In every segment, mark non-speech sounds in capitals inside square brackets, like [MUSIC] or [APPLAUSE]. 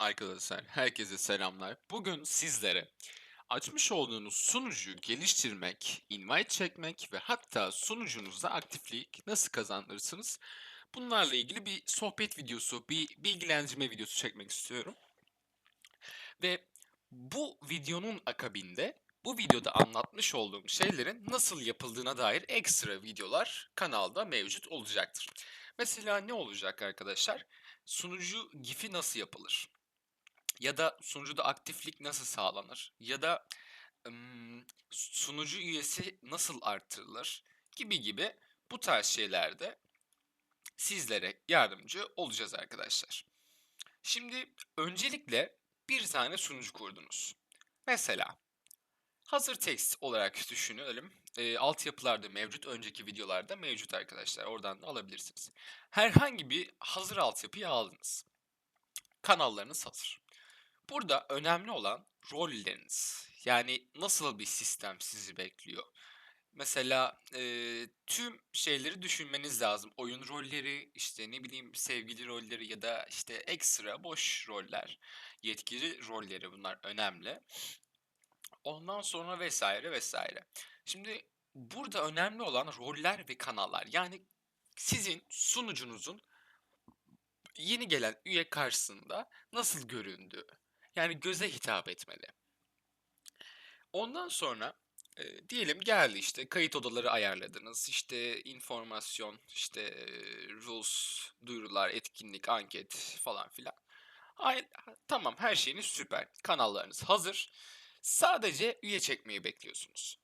Arkadaşlar, herkese selamlar. Bugün sizlere açmış olduğunuz sunucuyu geliştirmek, invite çekmek ve hatta sunucunuzda aktiflik nasıl kazandırırsınız? Bunlarla ilgili bir sohbet videosu, bir bilgilendirme videosu çekmek istiyorum. Ve bu videonun akabinde bu videoda anlatmış olduğum şeylerin nasıl yapıldığına dair ekstra videolar kanalda mevcut olacaktır. Mesela ne olacak arkadaşlar? Sunucu GIF'i nasıl yapılır? Ya da sunucuda aktiflik nasıl sağlanır? Ya da sunucu üyesi nasıl artırılır? Gibi gibi bu tarz şeylerde sizlere yardımcı olacağız arkadaşlar. Şimdi öncelikle bir tane sunucu kurdunuz. Mesela hazır text olarak [LAUGHS] düşünelim. E, altyapılarda mevcut, önceki videolarda mevcut arkadaşlar. Oradan da alabilirsiniz. Herhangi bir hazır altyapıyı aldınız. Kanallarınız hazır. Burada önemli olan rolleriniz. Yani nasıl bir sistem sizi bekliyor? Mesela e, tüm şeyleri düşünmeniz lazım. Oyun rolleri, işte ne bileyim sevgili rolleri ya da işte ekstra boş roller, yetkili rolleri bunlar önemli. Ondan sonra vesaire vesaire. Şimdi burada önemli olan roller ve kanallar. Yani sizin sunucunuzun yeni gelen üye karşısında nasıl göründüğü. Yani göze hitap etmeli. Ondan sonra e, diyelim geldi işte kayıt odaları ayarladınız. işte informasyon, işte e, rules, duyurular, etkinlik, anket falan filan. Ay, tamam her şeyiniz süper. Kanallarınız hazır. Sadece üye çekmeyi bekliyorsunuz.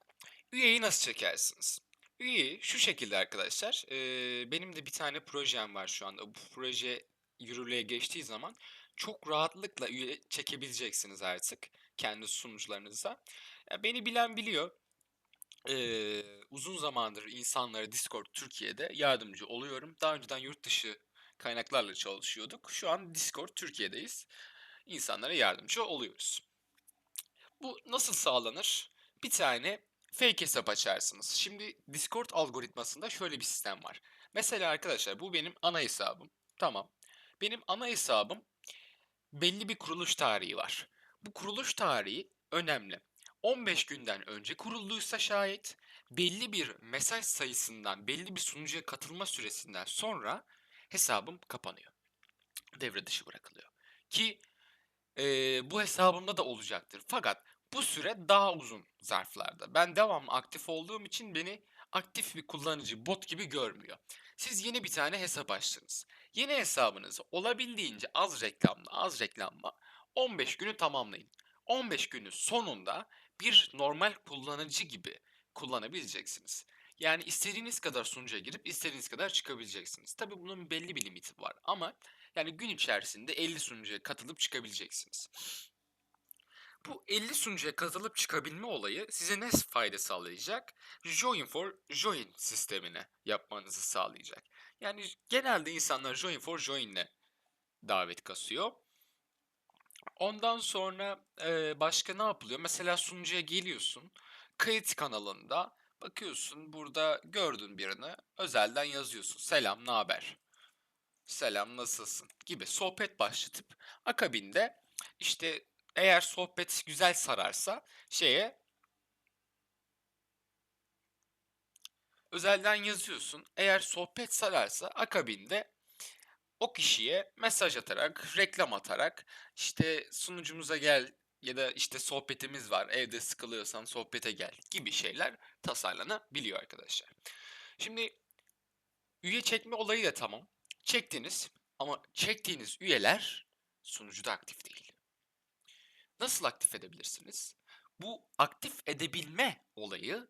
Üyeyi nasıl çekersiniz? Üyeyi şu şekilde arkadaşlar. e, benim de bir tane projem var şu anda. Bu proje yürürlüğe geçtiği zaman çok rahatlıkla üye çekebileceksiniz artık kendi sunucularınıza. Ya beni bilen biliyor. Ee, uzun zamandır insanlara Discord Türkiye'de yardımcı oluyorum. Daha önceden yurt dışı kaynaklarla çalışıyorduk. Şu an Discord Türkiye'deyiz. İnsanlara yardımcı oluyoruz. Bu nasıl sağlanır? Bir tane fake hesap açarsınız. Şimdi Discord algoritmasında şöyle bir sistem var. Mesela arkadaşlar bu benim ana hesabım. Tamam. Benim ana hesabım belli bir kuruluş tarihi var. Bu kuruluş tarihi önemli. 15 günden önce kurulduysa şayet belli bir mesaj sayısından, belli bir sunucuya katılma süresinden sonra hesabım kapanıyor. Devre dışı bırakılıyor. Ki e, bu hesabımda da olacaktır. Fakat bu süre daha uzun zarflarda. Ben devamlı aktif olduğum için beni aktif bir kullanıcı bot gibi görmüyor. Siz yeni bir tane hesap açtınız. Yeni hesabınızı olabildiğince az reklamla az reklamla 15 günü tamamlayın. 15 günü sonunda bir normal kullanıcı gibi kullanabileceksiniz. Yani istediğiniz kadar sunucuya girip istediğiniz kadar çıkabileceksiniz. Tabi bunun belli bir limiti var ama yani gün içerisinde 50 sunucuya katılıp çıkabileceksiniz. Bu 50 sunucuya katılıp çıkabilme olayı size ne fayda sağlayacak? Join for Join sistemine yapmanızı sağlayacak. Yani genelde insanlar Join for Join'le davet kasıyor. Ondan sonra e, başka ne yapılıyor? Mesela sunucuya geliyorsun. Kayıt kanalında bakıyorsun burada gördün birini özelden yazıyorsun. Selam, ne haber? Selam, nasılsın? gibi sohbet başlatıp akabinde işte eğer sohbet güzel sararsa şeye özelden yazıyorsun. Eğer sohbet sararsa akabinde o kişiye mesaj atarak, reklam atarak işte sunucumuza gel ya da işte sohbetimiz var evde sıkılıyorsan sohbete gel gibi şeyler tasarlanabiliyor arkadaşlar. Şimdi üye çekme olayı da tamam. Çektiniz ama çektiğiniz üyeler sunucuda aktif değil. Nasıl aktif edebilirsiniz? Bu aktif edebilme olayı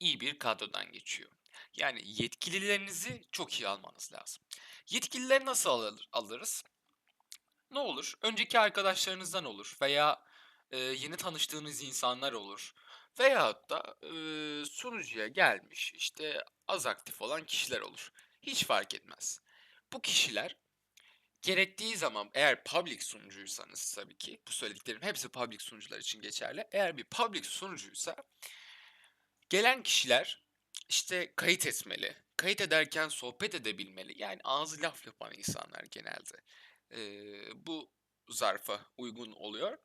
iyi bir kadrodan geçiyor. Yani yetkililerinizi çok iyi almanız lazım. Yetkilileri nasıl alır, alırız? Ne olur? Önceki arkadaşlarınızdan olur veya e, yeni tanıştığınız insanlar olur. Veyahut da e, sunucuya gelmiş işte az aktif olan kişiler olur. Hiç fark etmez. Bu kişiler gerektiği zaman eğer public sunucuysanız tabii ki bu söylediklerim hepsi public sunucular için geçerli. Eğer bir public sunucuysa gelen kişiler işte kayıt etmeli. Kayıt ederken sohbet edebilmeli. Yani ağzı laf yapan insanlar genelde. Ee, bu zarfa uygun oluyor.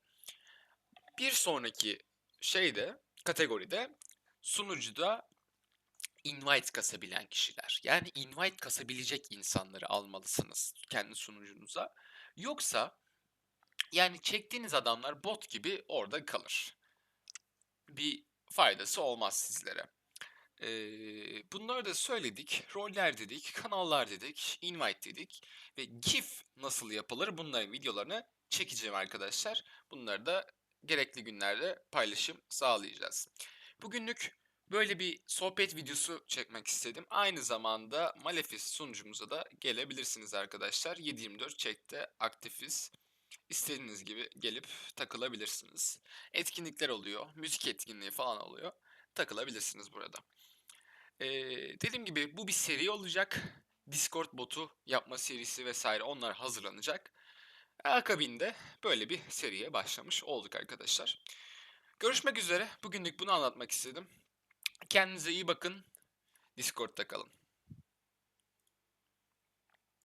Bir sonraki şeyde, kategoride sunucuda invite kasabilen kişiler. Yani invite kasabilecek insanları almalısınız kendi sunucunuza. Yoksa yani çektiğiniz adamlar bot gibi orada kalır. Bir faydası olmaz sizlere. Ee, bunları da söyledik. Roller dedik, kanallar dedik, invite dedik ve GIF nasıl yapılır bunların videolarını çekeceğim arkadaşlar. Bunları da gerekli günlerde paylaşım sağlayacağız. Bugünlük böyle bir sohbet videosu çekmek istedim. Aynı zamanda Malefice sunucumuza da gelebilirsiniz arkadaşlar. 7/24 chat'te aktifiz. İstediğiniz gibi gelip takılabilirsiniz. Etkinlikler oluyor, müzik etkinliği falan oluyor. Takılabilirsiniz burada. Ee, dediğim gibi bu bir seri olacak. Discord botu yapma serisi vesaire onlar hazırlanacak. Akabinde böyle bir seriye başlamış olduk arkadaşlar. Görüşmek üzere. Bugünlük bunu anlatmak istedim. Kendinize iyi bakın. Discord'da kalın.